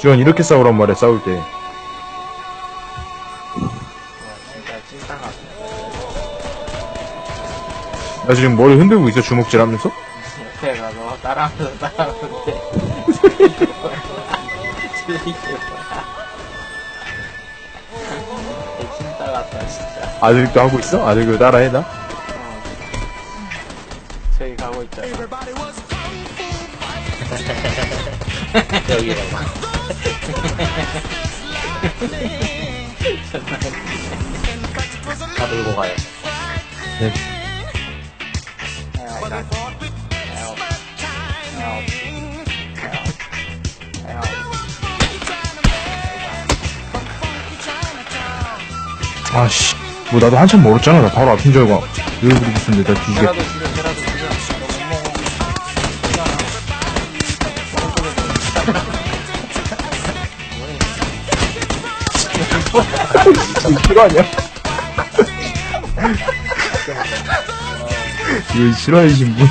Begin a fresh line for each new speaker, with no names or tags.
지원 이렇게 싸우란 말이야 싸울 때
와, 진짜 찐따.
나 지금 머리 흔들고 있어 주먹질 하면서?
옆에 가서 따라하면서 따라하는데. 게 뭐야. 개 찐따 같다, 진짜.
아들도 하고 있어? 아들 그 따라해 나?
어. 저기 가고 있잖아.
여기라고. 다 들고 가요.
네. 아씨 뭐 나도 한참 멀었잖아 나 바로 앞인 줄 알고 여기 있었는데 나 뒤지게 이거 싫어하냐? 이거 싫어하신 분